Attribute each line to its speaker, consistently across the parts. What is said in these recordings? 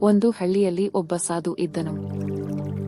Speaker 1: ಒಂದು ಹಳ್ಳಿಯಲ್ಲಿ ಒಬ್ಬ ಸಾಧು ಇದ್ದನು.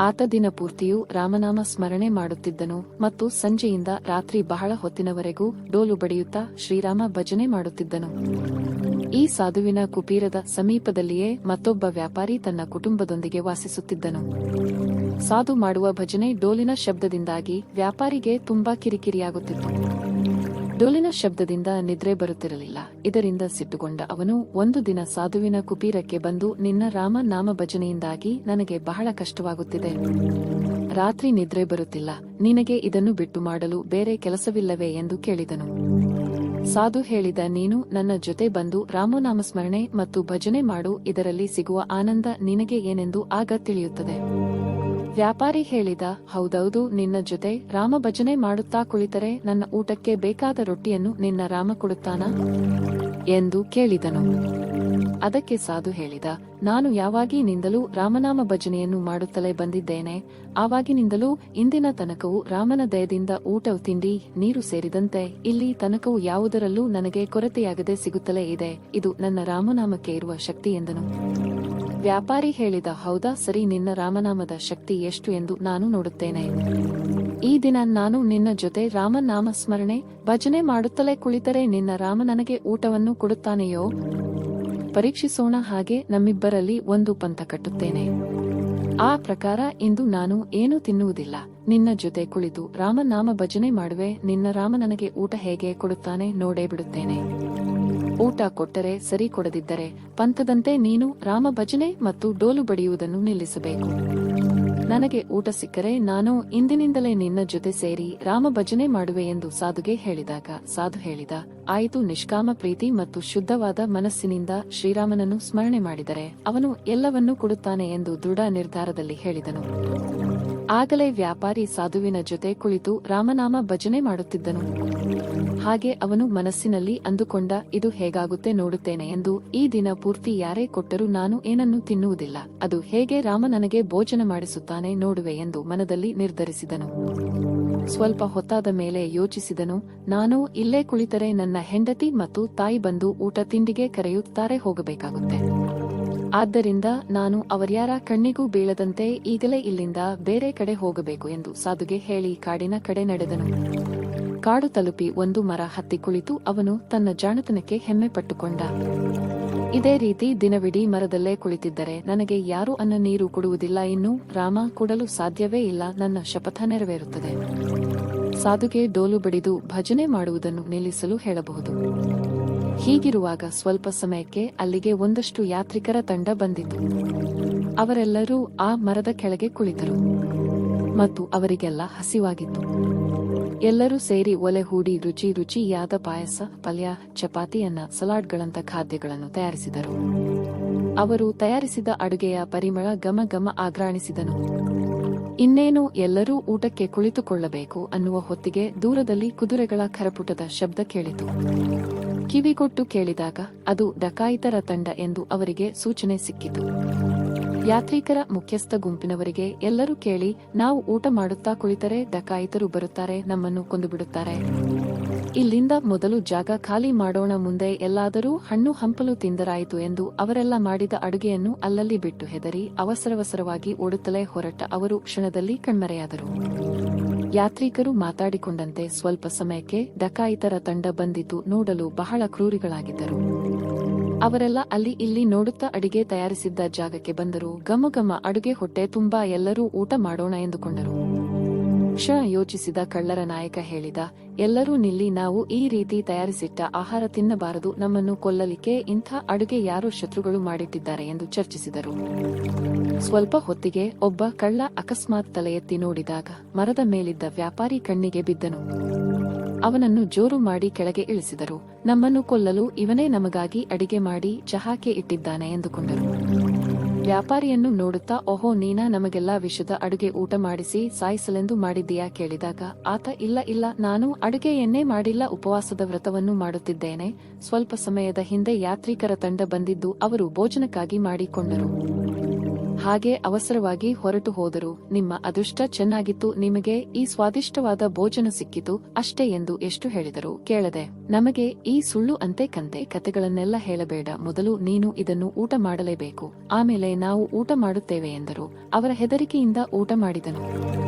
Speaker 1: ಆತ ದಿನ ಪೂರ್ತಿಯೂ ರಾಮನಾಮ ಸ್ಮರಣೆ ಮಾಡುತ್ತಿದ್ದನು ಮತ್ತು ಸಂಜೆಯಿಂದ ರಾತ್ರಿ ಬಹಳ ಹೊತ್ತಿನವರೆಗೂ ಡೋಲು ಬಡಿಯುತ್ತಾ ಶ್ರೀರಾಮ ಭಜನೆ ಮಾಡುತ್ತಿದ್ದನು. ಈ ಸಾಧುವಿನ ಕುಪೀರದ ಸಮೀಪದಲ್ಲಿಯೇ ಮತ್ತೊಬ್ಬ ವ್ಯಾಪಾರಿ ತನ್ನ ಕುಟುಂಬದೊಂದಿಗೆ ವಾಸಿಸುತ್ತಿದ್ದನು. ಸಾಧು ಮಾಡುವ ಭಜನೆ ಡೋಲಿನ ಶಬ್ದದಿಂದಾಗಿ ವ್ಯಾಪಾರಿಗೆ ತುಂಬಾ ಕಿರಿಕಿರಿಯಾಗುತ್ತಿತ್ತು. ಡೋಲಿನ ಶಬ್ದದಿಂದ ನಿದ್ರೆ ಬರುತ್ತಿರಲಿಲ್ಲ. ಇದರಿಂದ ಸಿಟ್ಟುಗೊಂಡ ಅವನು, ಒಂದು ದಿನ ಸಾಧುವಿನ ಕುಬೀರಕ್ಕೆ ಬಂದು ನಿನ್ನ ರಾಮ ನಾಮ ಭಜನೆಯಿಂದಾಗಿ ನನಗೆ ಬಹಳ ಕಷ್ಟವಾಗುತ್ತಿದೆ. ರಾತ್ರಿ ನಿದ್ರೆ ಬರುತ್ತಿಲ್ಲ. ನಿನಗೆ ಇದನ್ನು ಬಿಟ್ಟು ಮಾಡಲು ಬೇರೆ ಕೆಲಸವಿಲ್ಲವೇ? ಎಂದು ಕೇಳಿದನು. ಸಾಧು ಹೇಳಿದ, ನೀನು ನನ್ನ ಜೊತೆ ಬಂದು ರಾಮನಾಮ ಸ್ಮರಣೆ ಮತ್ತು ಭಜನೆ ಮಾಡು. ಇದರಲ್ಲಿ ಸಿಗುವ ಆನಂದ ನಿನಗೆ ಏನೆಂದು ಆಗ ತಿಳಿಯುತ್ತದೆ. ವ್ಯಾಪಾರಿ ಹೇಳಿದ, ಹೌದೌದು, ನಿನ್ನ ಜೊತೆ ರಾಮ ಭಜನೆ ಮಾಡುತ್ತಾ ಕುಳಿತರೆ ನನ್ನ ಊಟಕ್ಕೆ ಬೇಕಾದ ರೊಟ್ಟಿಯನ್ನು ನಿನ್ನ ರಾಮ ಕೊಡುತ್ತಾನ? ಎಂದು ಕೇಳಿದನು. ಅದಕ್ಕೆ ಸಾಧು ಹೇಳಿದ, ನಾನು ಯಾವಾಗಿನಿಂದಲೂ ರಾಮನಾಮ ಭಜನೆಯನ್ನು ಮಾಡುತ್ತಲೇ ಬಂದಿದ್ದೇನೆ. ಆವಾಗಿನಿಂದಲೂ ಇಂದಿನ ತನಕವೂ ರಾಮನ ದಯದಿಂದ ಊಟ, ತಿಂಡಿ, ನೀರು ಸೇರಿದಂತೆ ಇಲ್ಲಿ ತನಕವು ಯಾವುದರಲ್ಲೂ ನನಗೆ ಕೊರತೆಯಾಗದೆ ಸಿಗುತ್ತಲೇ ಇದೆ. ಇದು ನನ್ನ ರಾಮನಾಮಕ್ಕೆ ಇರುವ ಶಕ್ತಿ ಎಂದನು. ವ್ಯಾಪಾರಿ ಹೇಳಿದ, ಹೌದಾ, ಸರಿ, ನಿನ್ನ ರಾಮನಾಮದ ಶಕ್ತಿ ಎಷ್ಟು ಎಂದು ನಾನು ನೋಡುತ್ತೇನೆ. ಈ ದಿನ ನಾನು ನಿನ್ನ ಜೊತೆ ರಾಮನಾಮ ಸ್ಮರಣೆ, ಭಜನೆ ಮಾಡುತ್ತಲೇ ಕುಳಿತರೆ ನಿನ್ನ ರಾಮ ನನಗೆ ಊಟವನ್ನು ಕೊಡುತ್ತಾನೆಯೋ? ಪರೀಕ್ಷಿಸೋಣ ಹಾಗೆ ನಮ್ಮಿಬ್ಬರಲ್ಲಿ ಒಂದು ಪಂಥ ಕಟ್ಟುತ್ತೇನೆ. ಆ ಪ್ರಕಾರ ಇಂದು ನಾನು ಏನು ತಿನ್ನುವುದಿಲ್ಲ. ನಿನ್ನ ಜೊತೆ ಕುಳಿತು ರಾಮನಾಮ ಭಜನೆ ಮಾಡುವೆ, ನಿನ್ನ ರಾಮ ನನಗೆ ಊಟ ಹೇಗೆ ಕೊಡುತ್ತಾನೆ ನೋಡೇ ಬಿಡುತ್ತೇನೆ. ಊಟ ಕೊಟ್ಟರೆ ಸರಿ ಕೊಡದಿದ್ದರೆ ಪಂಥದಂತೆ ನೀನು ರಾಮ ಭಜನೆ ಮತ್ತು ಡೋಲು ಬಡಿಯುವುದನ್ನು ನಿಲ್ಲಿಸಬೇಕು. ನನಗೆ ಊಟ ಸಿಕ್ಕರೆ ನಾನು ಇಂದಿನಿಂದಲೇ ನಿನ್ನ ಜೊತೆ ಸೇರಿ ರಾಮ ಭಜನೆ ಮಾಡುವೆ ಎಂದು ಸಾಧುಗೆ ಹೇಳಿದಾಗ ಸಾಧು ಹೇಳಿದ, ಆಯಿತು ನಿಷ್ಕಾಮ ಪ್ರೀತಿ ಮತ್ತು ಶುದ್ಧವಾದ ಮನಸ್ಸಿನಿಂದ ಶ್ರೀರಾಮನನ್ನು ಸ್ಮರಣೆ ಮಾಡಿದರೆ ಅವನು ಎಲ್ಲವನ್ನೂ ಕೊಡುತ್ತಾನೆ ಎಂದು ದೃಢ ನಿರ್ಧಾರದಲ್ಲಿ ಹೇಳಿದನು. ಆಗಲೇ ವ್ಯಾಪಾರಿ ಸಾಧುವಿನ ಜೊತೆ ಕುಳಿತು ರಾಮನಾಮ ಭಜನೆ ಮಾಡುತ್ತಿದ್ದನು. ಹಾಗೆ ಅವನು ಮನಸ್ಸಿನಲ್ಲಿ ಅಂದುಕೊಂಡ, ಇದು ಹೇಗಾಗುತ್ತೆ ನೋಡುತ್ತೇನೆ ಎಂದು ಈ ದಿನ ಪೂರ್ತಿ ಯಾರೇ ಕೊಟ್ಟರೂ ನಾನು ಏನನ್ನು ತಿನ್ನುವುದಿಲ್ಲ. ಅದು ಹೇಗೆ ರಾಮ ನನಗೆ ಭೋಜನ ಮಾಡಿಸುತ್ತಾನೆ ನೋಡುವೆ ಎಂದು ಮನದಲ್ಲಿ ನಿರ್ಧರಿಸಿದನು. ಸ್ವಲ್ಪ ಹೊತ್ತಾದ ಮೇಲೆ ಯೋಚಿಸಿದನು, ನಾನು ಇಲ್ಲೇ ಕುಳಿತರೆ ನನ್ನ ಹೆಂಡತಿ ಮತ್ತು ತಾಯಿ ಬಂದು ಊಟ ತಿಂಡಿಗೆ ಕರೆಯುತ್ತಾರೆ ಹೋಗಬೇಕಾಗುತ್ತೆ. ಆದ್ದರಿಂದ ನಾನು ಅವರ್ಯಾರ ಕಣ್ಣಿಗೂ ಬೀಳದಂತೆ ಈಗಲೇ ಇಲ್ಲಿಂದ ಬೇರೆ ಕಡೆ ಹೋಗಬೇಕು ಎಂದು ಸಾಧುಗೆ ಹೇಳಿ ಕಾಡಿನ ಕಡೆ ನಡೆದನು. ಕಾಡು ತಲುಪಿ ಒಂದು ಮರ ಹತ್ತಿ ಕುಳಿತು ಅವನು ತನ್ನ ಜಾಣತನಕ್ಕೆ ಹೆಮ್ಮೆ ಪಟ್ಟುಕೊಂಡ. ಇದೇ ರೀತಿ ದಿನವಿಡೀ ಮರದಲ್ಲೇ ಕುಳಿತಿದ್ದರೆ ನನಗೆ ಯಾರೂ ಅನ್ನ ನೀರು ಕೊಡುವುದಿಲ್ಲ ಇನ್ನು ರಾಮ ಕೊಡಲು ಸಾಧ್ಯವೇ ಇಲ್ಲ ನನ್ನ ಶಪಥ ನೆರವೇರುತ್ತದೆ. ಸಾಧುಗೆ ಡೋಲು ಬಡಿದು ಭಜನೆ ಮಾಡುವುದನ್ನು ನಿಲ್ಲಿಸಲು ಹೇಳಬಹುದು. ಹೀಗಿರುವಾಗ ಸ್ವಲ್ಪ ಸಮಯಕ್ಕೆ ಅಲ್ಲಿಗೆ ಒಂದಷ್ಟು ಯಾತ್ರಿಕರ ತಂಡ ಬಂದಿತು. ಅವರೆಲ್ಲರೂ ಆ ಮರದ ಕೆಳಗೆ ಕುಳಿತರು ಮತ್ತು ಅವರಿಗೆಲ್ಲ ಹಸಿವಾಗಿತ್ತು. ಎಲ್ಲರೂ ಸೇರಿ ಒಲೆ ಹೂಡಿ ರುಚಿ ರುಚಿಯಾದ ಪಾಯಸ, ಪಲ್ಯ ಚಪಾತಿಯನ್ನ ಸಲಾಡ್ಗಳಂತ ಖಾದ್ಯಗಳನ್ನು ತಯಾರಿಸಿದರು. ಅವರು ತಯಾರಿಸಿದ ಅಡುಗೆಯ ಪರಿಮಳ ಘಮ ಘಮ ಆಗ್ರಾಣಿಸಿದನು ಇನ್ನೇನು ಎಲ್ಲರೂ ಊಟಕ್ಕೆ ಕುಳಿತುಕೊಳ್ಳಬೇಕು ಅನ್ನುವ ಹೊತ್ತಿಗೆ ದೂರದಲ್ಲಿ ಕುದುರೆಗಳ ಖರಪುಟದ ಶಬ್ದ ಕೇಳಿತು. ಕಿವಿಗೊಟ್ಟು ಕೇಳಿದಾಗ ಅದು ಡಕಾಯಿತರ ತಂಡ ಎಂದು ಅವರಿಗೆ ಸೂಚನೆ ಸಿಕ್ಕಿತು. ಯಾತ್ರಿಕರ ಮುಖ್ಯಸ್ಥ ಗುಂಪಿನವರಿಗೆ ಎಲ್ಲರೂ ಕೇಳಿ, ನಾವು ಊಟ ಮಾಡುತ್ತಾ ಕುಳಿತರೆ ಡಕಾಯಿತರು ಬರುತ್ತಾರೆ, ನಮ್ಮನ್ನು ಕೊಂದುಬಿಡುತ್ತಾರೆ. ಇಲ್ಲಿಂದ ಮೊದಲು ಜಾಗ ಖಾಲಿ ಮಾಡೋಣ ಮುಂದೆ ಎಲ್ಲಾದರೂ ಹಣ್ಣು ಹಂಪಲು ತಿಂದರಾಯಿತು ಎಂದು ಅವರೆಲ್ಲ ಮಾಡಿದ ಅಡುಗೆಯನ್ನು ಅಲ್ಲಲ್ಲಿ ಬಿಟ್ಟು ಹೆದರಿ ಅವಸರವಸರವಾಗಿ ಓಡುತ್ತಲೇ ಹೊರಟ ಅವರು ಕ್ಷಣದಲ್ಲಿ ಕಣ್ಮರೆಯಾದರು. ಯಾತ್ರಿಕರು ಮಾತಾಡಿಕೊಂಡಂತೆ ಸ್ವಲ್ಪ ಸಮಯಕ್ಕೆ ಡಕಾಯಿತರ ತಂಡ ಬಂದಿದ್ದು ನೋಡಲು ಬಹಳ ಕ್ರೂರಿಗಳಾಗಿದ್ದರು. ಅವರೆಲ್ಲ ಅಲ್ಲಿ ಇಲ್ಲಿ ನೋಡುತ್ತಾ ಅಡಿಗೆ ತಯಾರಿಸಿದ್ದ ಜಾಗಕ್ಕೆ ಬಂದರು. ಗಮ ಗಮ ಅಡುಗೆ ಹೊಟ್ಟೆ ತುಂಬಾ ಎಲ್ಲರೂ ಊಟ ಮಾಡೋಣ ಎಂದುಕೊಂಡರು. ಕ್ಷಣ ಯೋಚಿಸಿದ ಕಳ್ಳರ ನಾಯಕ ಹೇಳಿದ, ಎಲ್ಲರೂ ನಿಲ್ಲಿ, ನಾವು ಈ ರೀತಿ ತಯಾರಿಸಿಟ್ಟ ಆಹಾರ ತಿನ್ನಬಾರದು, ನಮ್ಮನ್ನು ಕೊಲ್ಲಲಿಕ್ಕೆ ಇಂಥ ಅಡುಗೆ ಯಾರೋ ಶತ್ರುಗಳು ಮಾಡಿಟ್ಟಿದ್ದಾರೆ ಎಂದು ಚರ್ಚಿಸಿದರು. ಸ್ವಲ್ಪ ಹೊತ್ತಿಗೆ ಒಬ್ಬ ಕಳ್ಳ ಅಕಸ್ಮಾತ್ ತಲೆ ಎತ್ತಿ ನೋಡಿದಾಗ ಮರದ ಮೇಲಿದ್ದ ವ್ಯಾಪಾರಿ ಕಣ್ಣಿಗೆ ಬಿದ್ದನು. ಅವನನ್ನು ಜೋರು ಮಾಡಿ ಕೆಳಗೆ ಇಳಿಸಿದರು. ನಮ್ಮನ್ನು ಕೊಲ್ಲಲು ಇವನೇ ನಮಗಾಗಿ ಅಡಿಗೆ ಮಾಡಿ ಚಹಾಕೆ ಇಟ್ಟಿದ್ದಾನೆ ಎಂದುಕೊಂಡರು. ವ್ಯಾಪಾರಿಯನ್ನು ನೋಡುತ್ತಾ, ಓಹೋ, ನೀನಾ ನಮಗೆಲ್ಲ ವಿಷದ ಅಡುಗೆ ಊಟ ಮಾಡಿಸಿ, ಸಾಯಿಸಲೆಂದು ಮಾಡಿದ್ದೀಯಾ? ಕೇಳಿದಾಗ, ಆತ, ಇಲ್ಲ ಇಲ್ಲ, ನಾನು ಅಡುಗೆಯನ್ನೇ ಮಾಡಿಲ್ಲ, ಉಪವಾಸದ ವ್ರತವನ್ನು ಮಾಡುತ್ತಿದ್ದೇನೆ. ಸ್ವಲ್ಪ ಸಮಯದ ಹಿಂದೆ ಯಾತ್ರಿಕರ ತಂಡ ಬಂದಿದ್ದು, ಅವರು ಭೋಜನಕ್ಕಾಗಿ ಮಾಡಿಕೊಂಡರು. ಹಾಗೆ ಅವಸರವಾಗಿ ಹೊರಟು ಹೋದರು. ನಿಮ್ಮ ಅದೃಷ್ಟ ಚೆನ್ನಾಗಿತ್ತು, ನಿಮಗೆ ಈ ಸ್ವಾದಿಷ್ಟವಾದ ಭೋಜನ ಸಿಕ್ಕಿತು, ಅಷ್ಟೇ ಎಂದು ಎಷ್ಟು ಹೇಳಿದರು. ಕೇಳದೆ, ನಮಗೆ ಈ ಸುಳ್ಳು ಅಂತೆ ಕಂತೆ, ಕತೆಗಳನ್ನೆಲ್ಲ ಹೇಳಬೇಡ, ಮೊದಲು ನೀನು ಇದನ್ನು ಊಟ ಮಾಡಲೇಬೇಕು. ಆಮೇಲೆ ನಾವು ಊಟ ಮಾಡುತ್ತೇವೆ ಎಂದರು. ಅವರ ಹೆದರಿಕೆಯಿಂದ ಊಟ ಮಾಡಿದನು.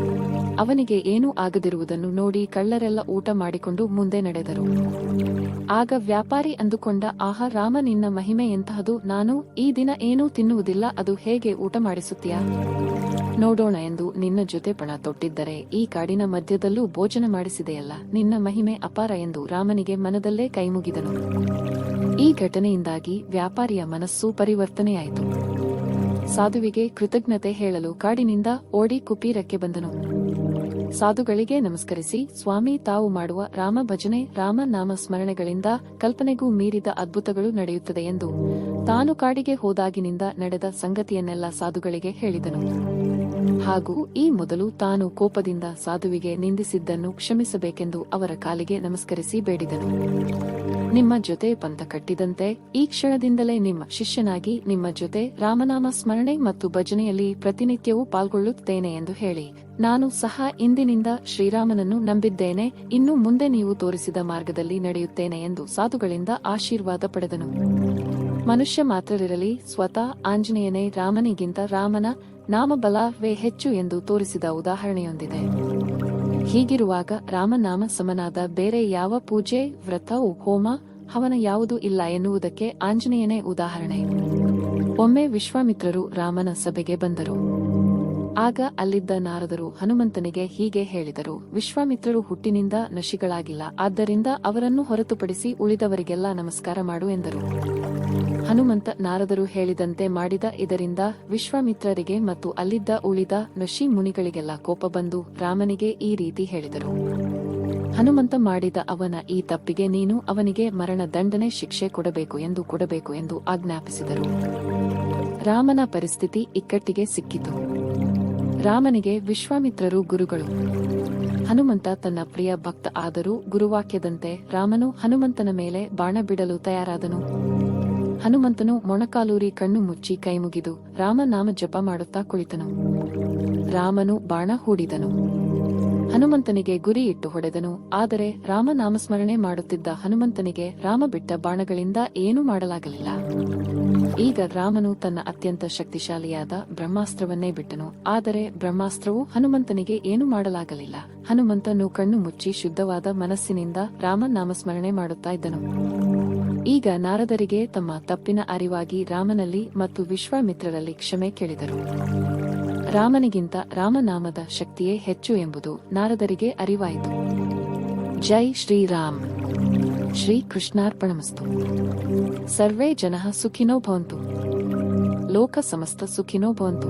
Speaker 1: ಅವನಿಗೆ ಏನೂ ಆಗದಿರುವುದನ್ನು ನೋಡಿ ಕಳ್ಳರೆಲ್ಲ ಊಟ ಮಾಡಿಕೊಂಡು ಮುಂದೆ ನಡೆದರು. ಆಗ ವ್ಯಾಪಾರಿ ಅಂದುಕೊಂಡ, ಆಹಾ, ರಾಮ, ನಿನ್ನ ಮಹಿಮೆ ಎಂತಹದು? ನಾನು ಈ ದಿನ ಏನೂ ತಿನ್ನುವುದಿಲ್ಲ, ಅದು ಹೇಗೆ ಊಟ ಮಾಡಿಸುತ್ತೀಯಾ? ನೋಡೋಣ ಎಂದು ನಿನ್ನ ಜೊತೆ ಪಣ ತೊಟ್ಟಿದ್ದರೆ, ಈ ಕಾಡಿನ ಮಧ್ಯದಲ್ಲೂ ಭೋಜನ ಮಾಡಿಸಿದೆಯಲ್ಲ, ನಿನ್ನ ಮಹಿಮೆ ಅಪಾರ ಎಂದು ರಾಮನಿಗೆ ಮನದಲ್ಲೇ ಕೈಮುಗಿದನು. ಈ ಘಟನೆಯಿಂದಾಗಿ ವ್ಯಾಪಾರಿಯ ಮನಸ್ಸು ಪರಿವರ್ತನೆಯಾಯಿತು. ಸಾಧುವಿಗೆ ಕೃತಜ್ಞತೆ ಹೇಳಲು ಕಾಡಿನಿಂದ ಓಡಿ ಕುಪೀರಕ್ಕೆ ಬಂದನು. ಸಾಧುಗಳಿಗೆ ನಮಸ್ಕರಿಸಿ, ಸ್ವಾಮಿ, ತಾವು ಮಾಡುವ ರಾಮ ಭಜನೆ, ರಾಮ ನಾಮ ಸ್ಮರಣೆಗಳಿಂದ ಕಲ್ಪನೆಗೂ ಮೀರಿದ ಅದ್ಭುತಗಳು ನಡೆಯುತ್ತದೆ ಎಂದು ತಾನು ಕಾಡಿಗೆ ಹೋದಾಗಿನಿಂದ ನಡೆದ ಸಂಗತಿಯನ್ನೆಲ್ಲ ಸಾಧುಗಳಿಗೆ ಹೇಳಿದನು. ಹಾಗೂ ಈ ಮೊದಲು ತಾನು ಕೋಪದಿಂದ ಸಾಧುವಿಗೆ ನಿಂದಿಸಿದ್ದನ್ನು ಕ್ಷಮಿಸಬೇಕೆಂದು ಅವರ ಕಾಲಿಗೆ ನಮಸ್ಕರಿಸಿ ಬೇಡಿದನು. ನಿಮ್ಮ ಜೊತೆ ಪಂಥ ಕಟ್ಟಿದಂತೆ ಈ ಕ್ಷಣದಿಂದಲೇ ನಿಮ್ಮ ಶಿಷ್ಯನಾಗಿ ನಿಮ್ಮ ಜೊತೆ ರಾಮನಾಮ ಸ್ಮರಣೆ ಮತ್ತು ಭಜನೆಯಲ್ಲಿ ಪ್ರತಿನಿತ್ಯವೂ ಪಾಲ್ಗೊಳ್ಳುತ್ತೇನೆ ಎಂದು ಹೇಳಿ. ನಾನು ಸಹ ಇಂದಿನಿಂದ ಶ್ರೀರಾಮನನ್ನು ನಂಬಿದ್ದೇನೆ. ಇನ್ನು ಮುಂದೆ ನೀವು ತೋರಿಸಿದ ಮಾರ್ಗದಲ್ಲಿ ನಡೆಯುತ್ತೇನೆ ಎಂದು ಸಾಧುಗಳಿಂದ ಆಶೀರ್ವಾದ ಪಡೆದನು. ಮನುಷ್ಯ ಮಾತ್ರರಿರಲಿ, ಸ್ವತಃ ಆಂಜನೇಯನೇ ರಾಮನಿಗಿಂತ ರಾಮನ ನಾಮಬಲವೇ ಹೆಚ್ಚು ಎಂದು ತೋರಿಸಿದ ಉದಾಹರಣೆಯೊಂದಿದೆ. ಹೀಗಿರುವಾಗ ರಾಮನಾಮ ಸಮನಾದ ಬೇರೆ ಯಾವ ಪೂಜೆ, ವ್ರತವು ಹೋಮ, ಹವನ ಯಾವುದೂ ಇಲ್ಲ ಎನ್ನುವುದಕ್ಕೆ ಆಂಜನೇಯನೇ ಉದಾಹರಣೆ. ಒಮ್ಮೆ ವಿಶ್ವಾಮಿತ್ರರು ರಾಮನ ಸಭೆಗೆ ಬಂದರು. ಆಗ ಅಲ್ಲಿದ್ದ ನಾರದರು ಹನುಮಂತನಿಗೆ ಹೀಗೆ ಹೇಳಿದರು, ವಿಶ್ವಾಮಿತ್ರರು ಹುಟ್ಟಿನಿಂದ ನಶಿಗಳಾಗಿಲ್ಲ, ಆದ್ದರಿಂದ ಅವರನ್ನು ಹೊರತುಪಡಿಸಿ ಉಳಿದವರಿಗೆಲ್ಲ ನಮಸ್ಕಾರ ಮಾಡು ಎಂದರು. ಹನುಮಂತ ನಾರದರು ಹೇಳಿದಂತೆ ಮಾಡಿದ ಇದರಿಂದ ವಿಶ್ವಾಮಿತ್ರರಿಗೆ ಮತ್ತು ಅಲ್ಲಿದ್ದ ಉಳಿದ ಋಷಿ ಮುನಿಗಳಿಗೆಲ್ಲ ಕೋಪ ಬಂದು ರಾಮನಿಗೆ ಈ ರೀತಿ ಹೇಳಿದರು. ಹನುಮಂತ ಮಾಡಿದ ಅವನ ಈ ತಪ್ಪಿಗೆ ನೀನು ಅವನಿಗೆ ಮರಣ ದಂಡನೆ ಶಿಕ್ಷೆ ಕೊಡಬೇಕು ಎಂದು ಕೊಡಬೇಕು ಎಂದು ಆಜ್ಞಾಪಿಸಿದರು. ರಾಮನ ಪರಿಸ್ಥಿತಿ ಇಕ್ಕಟ್ಟಿಗೆ ಸಿಕ್ಕಿತು. ರಾಮನಿಗೆ ವಿಶ್ವಾಮಿತ್ರರು ಗುರುಗಳು. ಹನುಮಂತ ತನ್ನ ಪ್ರಿಯ ಭಕ್ತ ಆದರೂ ಗುರುವಾಕ್ಯದಂತೆ ರಾಮನು ಹನುಮಂತನ ಮೇಲೆ ಬಾಣ ಬಿಡಲು ತಯಾರಾದನು. ಹನುಮಂತನು ಮೊಣಕಾಲೂರಿ ಕಣ್ಣು ಮುಚ್ಚಿ ಕೈಮುಗಿದು ರಾಮನಾಮ ಜಪ ಮಾಡುತ್ತಾ ಕುಳಿತನು. ರಾಮನು ಬಾಣ ಹೂಡಿದನು. ಹನುಮಂತನಿಗೆ ಗುರಿ ಇಟ್ಟು ಹೊಡೆದನು. ಆದರೆ ರಾಮನಾಮಸ್ಮರಣೆ ಮಾಡುತ್ತಿದ್ದ ಹನುಮಂತನಿಗೆ ರಾಮ ಬಿಟ್ಟ ಬಾಣಗಳಿಂದ ಏನೂ ಮಾಡಲಾಗಲಿಲ್ಲ. ಈಗ ರಾಮನು ತನ್ನ ಅತ್ಯಂತ ಶಕ್ತಿಶಾಲಿಯಾದ ಬ್ರಹ್ಮಾಸ್ತ್ರವನ್ನೇ ಬಿಟ್ಟನು. ಆದರೆ ಬ್ರಹ್ಮಾಸ್ತ್ರವು ಹನುಮಂತನಿಗೆ ಏನೂ ಮಾಡಲಾಗಲಿಲ್ಲ. ಹನುಮಂತನು ಕಣ್ಣು ಮುಚ್ಚಿ ಶುದ್ಧವಾದ ಮನಸ್ಸಿನಿಂದ ರಾಮನಾಮಸ್ಮರಣೆ ಮಾಡುತ್ತಾ ಇದ್ದನು. ಈಗ ನಾರದರಿಗೆ ತಮ್ಮ ತಪ್ಪಿನ ಅರಿವಾಗಿ ರಾಮನಲ್ಲಿ ಮತ್ತು ವಿಶ್ವಾಮಿತ್ರರಲ್ಲಿ ಕ್ಷಮೆ ಕೇಳಿದರು. ರಾಮನಿಗಿಂತ ರಾಮನಾಮದ ಶಕ್ತಿಯೇ ಹೆಚ್ಚು ಎಂಬುದು ನಾರದರಿಗೆ ಅರಿವಾಯಿತು. ಜೈ ಶ್ರೀರಾಮ್. ಶ್ರೀ ಕೃಷ್ಣಾರ್ಪಣಮಸ್ತು ಸರ್ವೇ ಜನ ಸುಖಿನೋ ಭವಂತು. ಲೋಕ ಸಮಸ್ತ ಸುಖಿನೋ ಭವಂತು.